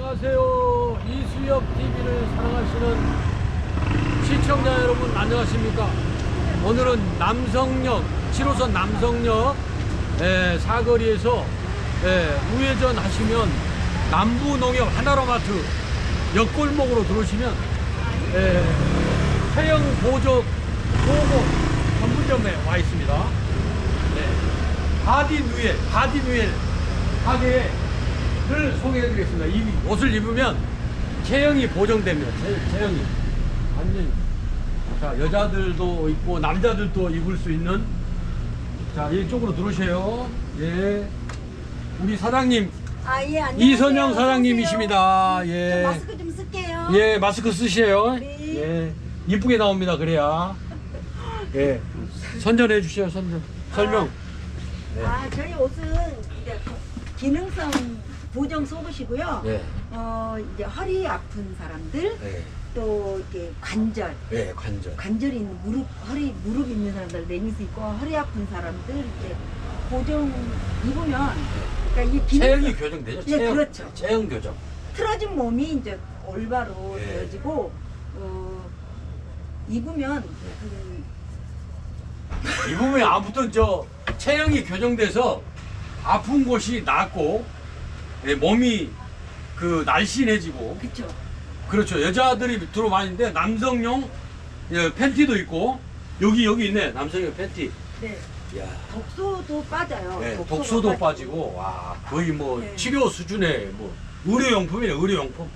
안녕하세요. 이수혁 TV를 사랑하시는 시청자 여러분 안녕하십니까? 오늘은 남성역 7호선 남성역 에, 사거리에서 에, 우회전 하시면 남부농협 하나로마트 옆골목으로 들어오시면 에, 태영 보조 보고 전문점에 와 있습니다. 네. 바디 누엘, 바디 누엘 가게 를 소개해드리겠습니다. 이 옷을 입으면 체형이 보정됩니다. 체, 체형이 완전 자 여자들도 입고 남자들도 입을 수 있는 자 이쪽으로 들어오세요. 예, 우리 사장님 아, 예, 안녕하세요. 이선영 사장님이십니다. 예. 저 마스크 좀 쓸게요. 예 마스크 쓰세요. 네. 예 이쁘게 나옵니다. 그래야 예 선전해 주세요. 선전 설명. 네. 아, 저희 옷은 이제 기능성 보정 속옷이고요. 예. 어, 이제 허리 아픈 사람들, 예. 또 이렇게 관절, 예, 관절. 관절이 있는 무릎, 허리, 무릎 있는 사람들, 레니스 있고 허리 아픈 사람들 이렇게 보정 입으면 그러니까 이 기능 체형이 교정되죠. 예, 체형, 그렇죠. 체형 교정. 틀어진 몸이 이제 올바로 예. 되어지고 어, 입으면 그 입으면 아무튼 저 체형이 교정돼서 아픈 곳이 낫고 예, 몸이 그 날씬해지고 그쵸. 그렇죠. 여자들이 주로 많이 있는데 남성용 예, 팬티도 있고 여기 여기 있네. 남성용 팬티. 네. 야. 독소도 빠져요. 네, 독소가 독소도 빠지고. 빠지고 와 거의 뭐 네. 치료 수준의 뭐 의료용품이네 의료용품.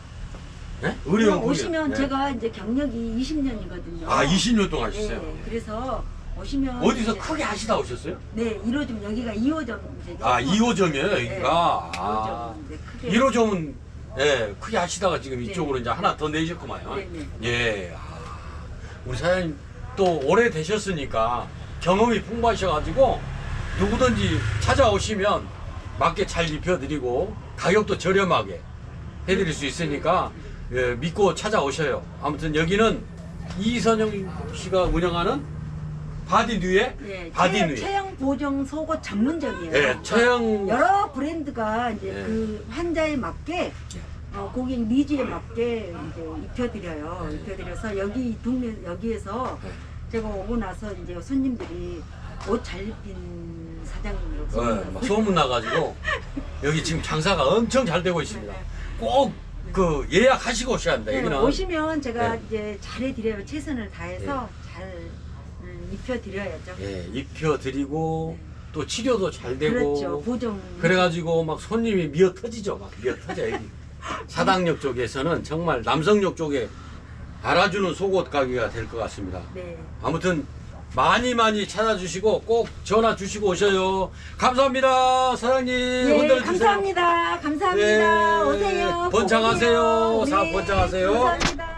네? 의료용품. 오시면 제가 이제 경력이 20년이거든요. 아 20년 동안 하셨어요. 네, 그래서 오시면 어디서 크게 하시다 오셨어요? 네, 1호점 여기가 2호점 이제 아 2호점이에요 네, 여기가. 아. 2호점 이제 크게 1호점은 예, 크게 하시다가 지금 네. 이쪽으로 이제 하나 더 내셨구만요. 네, 네. 예. 아, 우리 사장님 또 오래 되셨으니까 경험이 풍부하셔가지고 누구든지 찾아오시면 맞게 잘 입혀드리고 가격도 저렴하게 해드릴 수 있으니까 예, 믿고 찾아오셔요. 아무튼 여기는 이선영 씨가 운영하는 바디 뉴에 예, 바디 체형, 뉴에 체형 보정 속옷 전문점이에요. 예, 체형 여러 브랜드가 이제 예. 그 환자에 맞게 어, 고객 니즈에 맞게 이제 입혀드려요. 네. 입혀드려서 여기 동네 여기에서 네. 제가 오고 나서 이제 손님들이 옷 잘 입힌 사장님으로 예, 막 소문 나가지고 여기 지금 장사가 엄청 잘 되고 있습니다. 꼭 그 예약하시고 오셔야 합니다. 네, 여기는 오시면 제가 네. 이제 잘해드려요. 최선을 다해서 잘 음, 입혀드려야죠. 예, 입혀드리고 또 치료도 잘 되고 그렇죠. 보정. 그래가지고 막 손님이 미어 터지죠. 막 미어 터져 여기 사당역 쪽에서는 정말 남성역 쪽에 알아주는 속옷 가게가 될 것 같습니다. 네. 아무튼 많이 많이 찾아주시고 꼭 전화 주시고 오셔요. 감사합니다, 사장님. 네, 흔들어 주세요. 감사합니다. 감사합니다. 네. 오세요. 꼭 번창하세요. 오세요. 사업 번창하세요. 감사합니다.